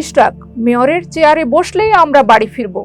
ইশরাক মেয়রের চেয়ারে বসলেই আমরা বাড়ি ফিরব।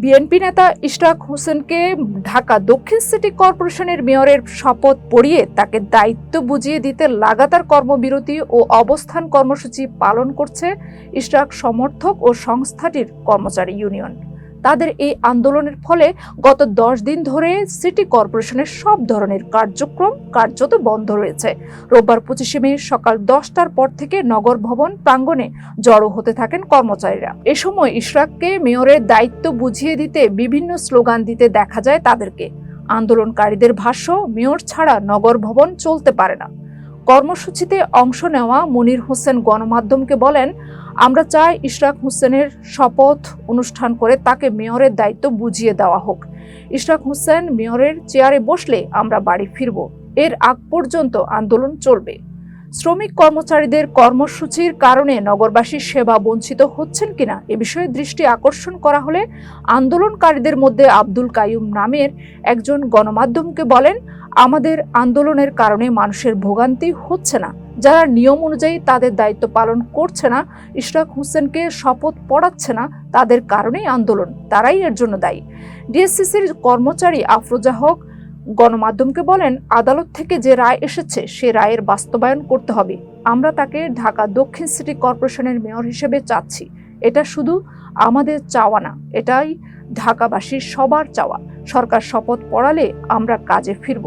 বিএনপি নেতা ইশরাক হোসেনকে ঢাকা দক্ষিণ সিটি কর্পোরেশনের মেয়রের শপথ পড়িয়ে তাকে দায়িত্ব বুঝিয়ে দিতে লাগাতার কর্মবিরতি ও অবস্থান কর্মসূচি পালন করছে ইশরাক সমর্থক ও সংস্থাটির কর্মচারী ইউনিয়ন। তাদের এই আন্দোলনের ফলে গত দশ দিন ধরে সিটি কর্পোরেশনের সব ধরনের কার্যক্রম কার্যত বন্ধ রয়েছে। রোববার পঁচিশে মে সকাল দশটার পর থেকে নগর ভবন প্রাঙ্গণে জড়ো হতে থাকেন কর্মচারীরা। এ সময় ইশরাককে মেয়রের দায়িত্ব বুঝিয়ে দিতে বিভিন্ন স্লোগান দিতে দেখা যায় তাদেরকে। আন্দোলনকারীদের ভাষ্য, মেয়র ছাড়া নগর ভবন চলতে পারে না। কর্মসূচিতে অংশ নেওয়া মনির হোসেন গণমাধ্যমকে বলেন, আমরা চাই ইশরাক হোসেনের শপথ অনুষ্ঠান করে তাকে মেয়রের দায়িত্ব বুঝিয়ে দেওয়া হোক। ইশরাক হোসেন মেয়রের চেয়ারে বসলে আমরা বাড়ি ফিরব। এর আগ পর্যন্ত আন্দোলন চলবে। শ্রমিক কর্মচারীদের কর্মসূচির কারণে নগরবাসীর সেবা বঞ্চিত হচ্ছেন কিনা এ বিষয়ে দৃষ্টি আকর্ষণ করা হলে আন্দোলনকারীদের মধ্যে আব্দুল কাইয়ুম নামের একজন গণমাধ্যমকে বলেন আমাদের আন্দোলনের কারণে মানুষের ভোগান্তি হচ্ছে না। যারা নিয়ম অনুযায়ী তাদের দায়িত্ব পালন করছে না, ইশরাক হোসেনকে শপথ পড়াচ্ছে না, তাদের কারণেই আন্দোলন, তারাই এর জন্য দায়ী। ডিএসসিসির কর্মচারী আফরোজা হক গণমাধ্যমকে বলেন, আদালত থেকে যে রায় এসেছে, সে রায়ের বাস্তবায়ন করতে হবে। আমরা তাকে ঢাকা দক্ষিণ সিটি কর্পোরেশনের মেয়র হিসেবে চাচ্ছি। এটা শুধু আমাদের চাওয়া না, এটাই ঢাকাবাসীর সবার চাওয়া। সরকার শপথ পড়ালে আমরা কাজে ফিরব।